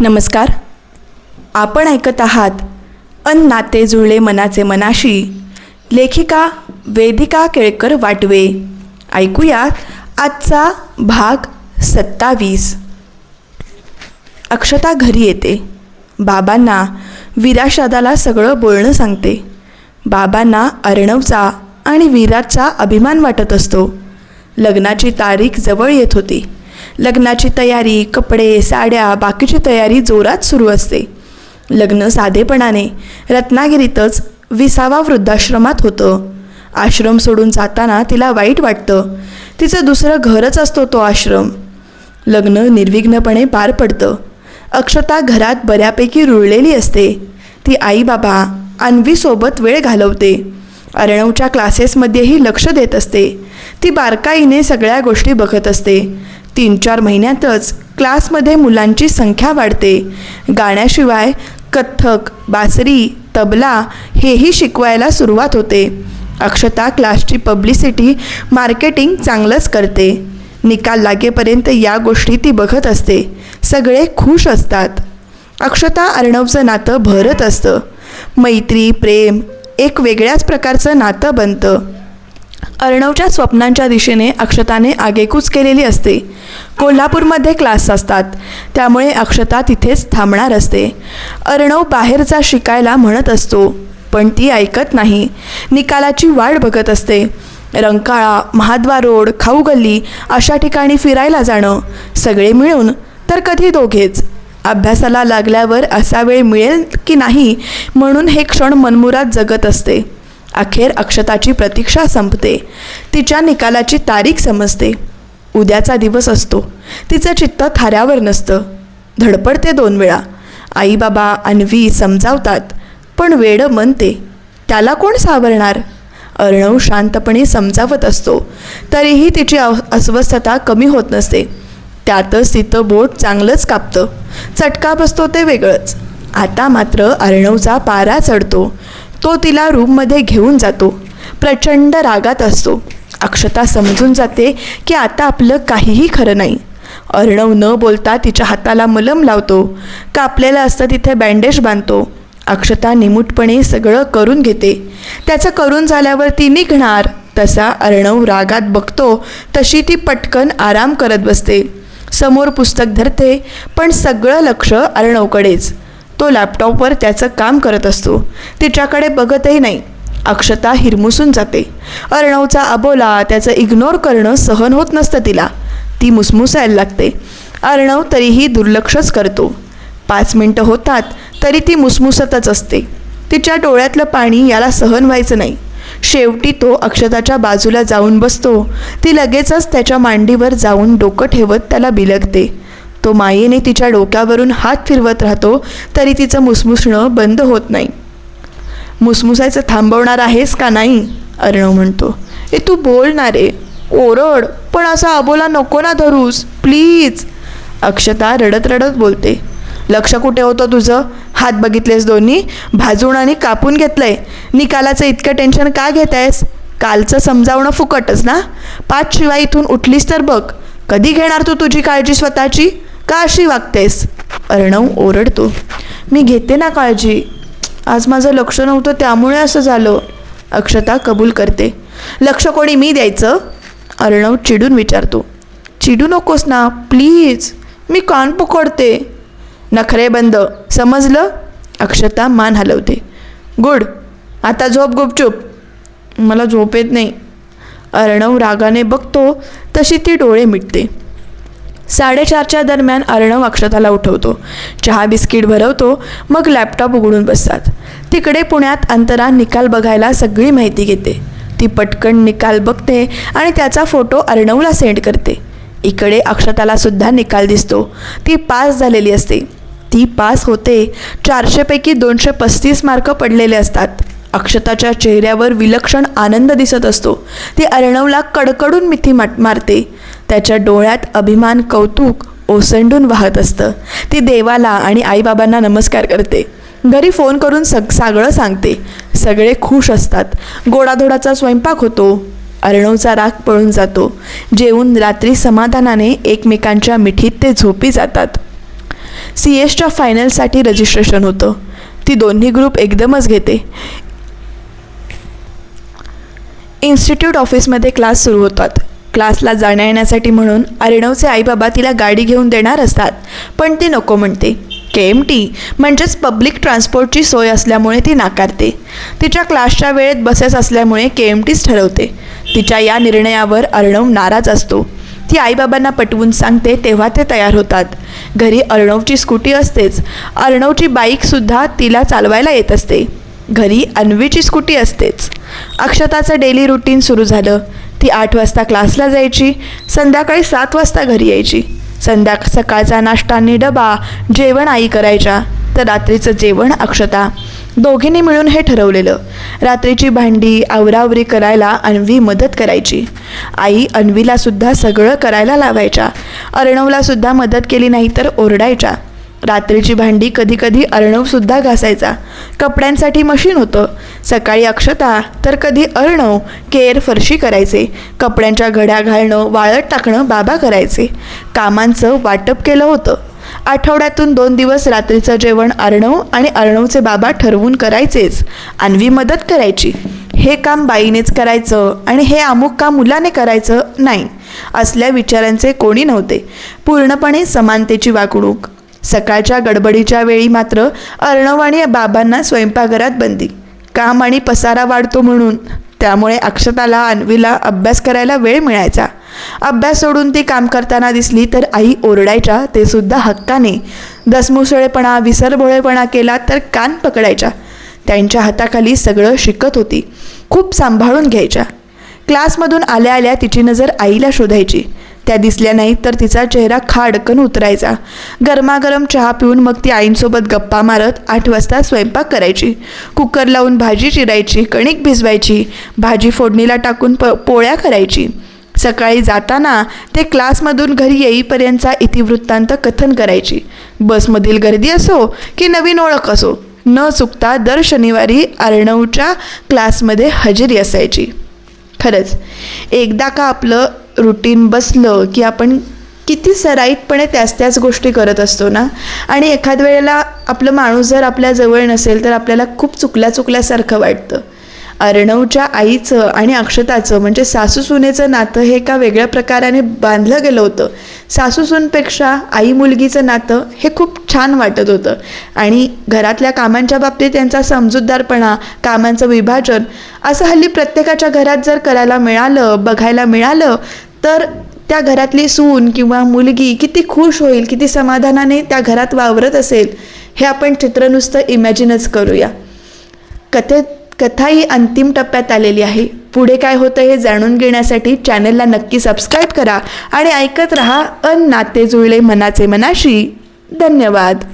नमस्कार. आपण ऐकत आहात अन नाते जुळले मनाचे मनाशी लेखिका वेदिका केळकर वाटवे. ऐकूयात आजचा भाग सत्तावीस. अक्षता घरी येते. बाबांना विराशादाला सगळं बोलणं सांगते. बाबांना अर्णवचा आणि विराजचा अभिमान वाटत असतो. लग्नाची तारीख जवळ येत होती. लग्नाची तयारी कपडे साड्या बाकीची तयारी जोरात सुरू असते. लग्न साधेपणाने रत्नागिरीतच विसावा वृद्धाश्रमात होतं. आश्रम सोडून जाताना तिला वाईट वाटतं. तिचं दुसरं घरच असतो तो आश्रम. लग्न निर्विघ्नपणे पार पडतं. अक्षता घरात बऱ्यापैकी रुळलेली असते. ती आई बाबा अन्वीसोबत वेळ घालवते. अर्णवच्या क्लासेसमध्येही लक्ष देत असते. ती बारकाईने सगळ्या गोष्टी बघत असते. तीन चार महिन्यातच क्लासमध्ये मुलांची संख्या वाढते. गाण्याशिवाय कथ्थक बासरी तबला हेही शिकवायला सुरुवात होते. अक्षता क्लासची पब्लिसिटी मार्केटिंग चांगलंच करते. निकाल लागेपर्यंत या गोष्टी ती बघत असते. सगळे खुश असतात. अक्षता अर्णवचं नातं भरत असतं. मैत्री प्रेम एक वेगळ्याच प्रकारचं नातं बनतं. अर्णवच्या स्वप्नांच्या दिशेने अक्षताने आगेकूच केलेली असते. कोल्हापूरमध्ये क्लास असतात. त्यामुळे अक्षता तिथेच थांबणार असते. अर्णव बाहेरचा शिकायला म्हणत असतो पण ती ऐकत नाही. निकालाची वाट बघत असते. रंकाळा महाद्वार रोड खाऊ गल्ली अशा ठिकाणी फिरायला जाणं सगळे मिळून तर कधी दोघेच. अभ्यासाला लागल्यावर असा वेळ मिळेल की नाही म्हणून हे क्षण मनमुरात जगत असते. अखेर अक्षताची प्रतीक्षा संपते. तिच्या निकालाची तारीख समजते. उद्याचा दिवस असतो. तिचं चित्त थाऱ्यावर नसतं. धडपडते दोन वेळा. आई बाबा अन्वी समजावतात पण वेडं म्हणते त्याला कोण सावरणार? अर्णव शांतपणे समजावत असतो. तरीही तिची अव अस्वस्थता कमी होत नसते. त्यातच तिथं बोट चांगलंच कापतं. चटका बसतो ते वेगळंच. आता मात्र अर्णवचा पारा चढतो. तो तिला रूममध्ये घेऊन जातो. प्रचंड रागात असतो. अक्षता समजून जाते की आता आपलं काहीही खरं नाही. अर्णव न बोलता तिच्या हाताला मलम लावतो. कापलेलं असतं तिथे बँडेज बांधतो. अक्षता निमूटपणे सगळं करून घेते. त्याचं करून झाल्यावर ती निघणार. तसा अर्णव रागात बघतो तशी ती पटकन आराम करत बसते. समोर पुस्तक धरते पण सगळं लक्ष अर्णवकडेच. तो लॅपटॉपवर त्याचं काम करत असतो. तिच्याकडे बघतही नाही. अक्षता हिरमुसून जाते. अर्णवचा अबोला त्याचं इग्नोर करणं सहन होत नसतं तिला. ती मुसमुसायला लागते. अर्णव तरीही दुर्लक्षच करतो. पाच मिनटं होतात तरी ती मुसमुसतच असते. तिच्या डोळ्यातलं पाणी याला सहन व्हायचं नाही. शेवटी तो अक्षताच्या बाजूला जाऊन बसतो. ती लगेचच त्याच्या मांडीवर जाऊन डोकं ठेवत त्याला बिलगते. तो मायेने तिच्या डोक्यावरून हात फिरवत राहतो तरी तिचं मुसमुसणं बंद होत नाही. मुसमुसायचं थांबवणार आहेस का नाही? अर्णव म्हणतो. ए तू बोल ना रे. ओरड पण असा अबोला नको ना धरूस. प्लीज. अक्षता रडत रडत बोलते. लक्ष कुठे होतं तुझं? हात बघितलेस दोन्ही? भाजून आणि कापून घेतलंय. निकालाचं इतकं टेन्शन का घेत आहेस कालचं समजावणं फुकटच ना? पाच शिवाय इथून उठलीस तर बघ. कधी घेणार तू तुझी काळजी स्वतःची? का अशी वागतेस? अर्णव ओरडतो. मी घेते ना काळजी. आज माझं लक्ष नव्हतं त्यामुळे असं झालं. अक्षता कबूल करते. लक्ष कोणी मी द्यायचं? अर्णव चिडून विचारतो. चिडू नकोस ना प्लीज. मी कान पकडते. नखरे बंद. समजलं? अक्षता मान हलवते. गुड. आता झोप गुपचूप. मला झोप येत नाही. अर्णव रागाने बघतो तशी ती डोळे मिटते. साडेचारच्या दरम्यान अर्णव अक्षताला उठवतो. चहा बिस्किट भरवतो मग लॅपटॉप उघडून बसतात. तिकडे पुण्यात अंतरा निकाल बघायला सगळी माहिती घेते. ती पटकन निकाल बघते आणि त्याचा फोटो अर्णवला सेंड करते. इकडे अक्षताला सुद्धा निकाल दिसतो. ती पास झालेली असते. ती पास होते चारशेपैकी दोनशे पस्तीस मार्क पडलेले असतात. अक्षताच्या चेहऱ्यावर विलक्षण आनंद दिसत असतो. ती अर्णवला कडकडून मिठी माट मारते. त्याच्या डोळ्यात अभिमान कौतुक ओसंडून वाहत असतं. ती देवाला आणि आईबाबांना नमस्कार करते. घरी फोन करून सग सगळं सांगते. सगळे खुश असतात. गोडाधोडाचा स्वयंपाक होतो. अर्णवचा राग पळून जातो. जेवून रात्री समाधानाने एकमेकांच्या मिठीत ते झोपी जातात. सी एसच्या फायनलसाठी रजिस्ट्रेशन होतं. ती दोन्ही ग्रुप एकदमच घेते. इन्स्टिट्यूट ऑफिसमध्ये क्लास सुरू होतात. क्लासला जाण्या येण्यासाठी म्हणून अर्णवचे आईबाबा तिला गाडी घेऊन देणार असतात. पण ती नको म्हणते. के एम टी म्हणजेच पब्लिक ट्रान्सपोर्टची सोय असल्यामुळे ती नाकारते. तिच्या क्लासच्या वेळेत बसेस असल्यामुळे के एम टीच ठरवते. तिच्या या निर्णयावर अर्णव नाराज असतो. ती आईबाबांना पटवून सांगते तेव्हा ते तयार होतात. घरी अर्णवची स्कूटी असतेच. अर्णवची बाईकसुद्धा तिला चालवायला येत असते. घरी अन्वीची स्कूटी असतेच. अक्षताचं डेली रुटीन सुरू झालं. ती आठ वाजता क्लासला जायची संध्याकाळी सात वाजता घरी यायची. संध्या सकाळचा नाश्ता आणि डबा जेवण आई करायच्या तर रात्रीचं जेवण अक्षता. दोघींनी मिळून हे ठरवलेलं. रात्रीची भांडी आवरावरी करायला अन्वी मदत करायची. आई अन्वीला सुद्धा सगळं करायला लावायच्या. अर्णवला सुद्धा मदत केली नाही तर ओरडायच्या. रात्रीची भांडी कधी कधी अर्णवसुद्धा घासायचा. कपड्यांसाठी मशीन होतं. सकाळी अक्षता तर कधी अर्णव केर फरशी करायचे. कपड्यांच्या घड्या घालणं वाळत टाकणं बाबा करायचे. कामांचं वाटप केलं होतं. आठवड्यातून दोन दिवस रात्रीचं जेवण अर्णव आणि अर्णवचे बाबा ठरवून करायचेच. आणवी मदत करायची. हे काम बाईनेच करायचं आणि हे अमुक काम मुलाने करायचं नाही असल्या विचारांचे कोणी नव्हते. पूर्णपणे समानतेची वागणूक सकाळच्या गडबडीच्या वेळी मात्र अर्णव आणि बाबांना स्वयंपाकघरात बंदी. काम आणि पसारा वाढतो म्हणून. त्यामुळे अक्षताला अन्वीला अभ्यास करायला वेळ मिळायचा. अभ्यास सोडून ती काम करताना दिसली तर आई ओरडायच्या ते सुद्धा हक्काने. दसमुसळेपणा विसरभोळेपणा केला तर कान पकडायच्या. त्यांच्या हाताखाली सगळं शिकत होती. खूप सांभाळून घ्यायच्या. क्लासमधून आल्या आल्या तिची नजर आईला शोधायची. त्या दिसल्या नाहीत तर तिचा चेहरा खाडकन उतरायचा. गरमागरम चहा पिऊन मग ती आईंसोबत गप्पा मारत आठ वाजता स्वयंपाक करायची. कुकर लावून भाजी चिरायची कणिक भिजवायची भाजी फोडणीला टाकून प पोळ्या करायची. सकाळी जाताना ते क्लासमधून घरी येईपर्यंतचा इतिवृत्तांत कथन करायची. बसमधील गर्दी असो की नवीन ओळख असो न चुकता दर शनिवारी अर्णवच्या क्लासमध्ये हजेरी असायची. खरंच एकदा का आपलं रुटीन बसलं की आपण किती सराईतपणे त्याच त्याच गोष्टी करत असतो ना? आणि एखाद वेळेला आपलं माणूस जर आपल्या जवळ नसेल तर आपल्याला खूप चुकल्या चुकल्यासारखं वाटतं. अर्णवच्या आईचं आणि अक्षताचं म्हणजे सासू सुनेचं नातं हे एका वेगळ्या प्रकाराने बांधलं गेलं होतं. सासूसूनपेक्षा आई मुलगीचं नातं हे खूप छान वाटत होतं. आणि घरातल्या कामांच्या बाबतीत त्यांचा समजूतदारपणा कामांचं विभाजन असं हल्ली प्रत्येकाच्या घरात जर करायला मिळालं बघायला मिळालं तर त्या घरातली सून किंवा मुलगी किती खुश होईल किती समाधानाने त्या घरात वावरत असेल हे आपण चित्र नुसतं इमॅजिनच करूया. कथेत कथा ही अंतिम टप्प्यात आलेली आहे. पुढे काय होतं हे जाणून घेण्यासाठी चॅनलला नक्की सबस्क्राईब करा आणि ऐकत रहा अन नाते जुळले मनाचे मनाशी. धन्यवाद.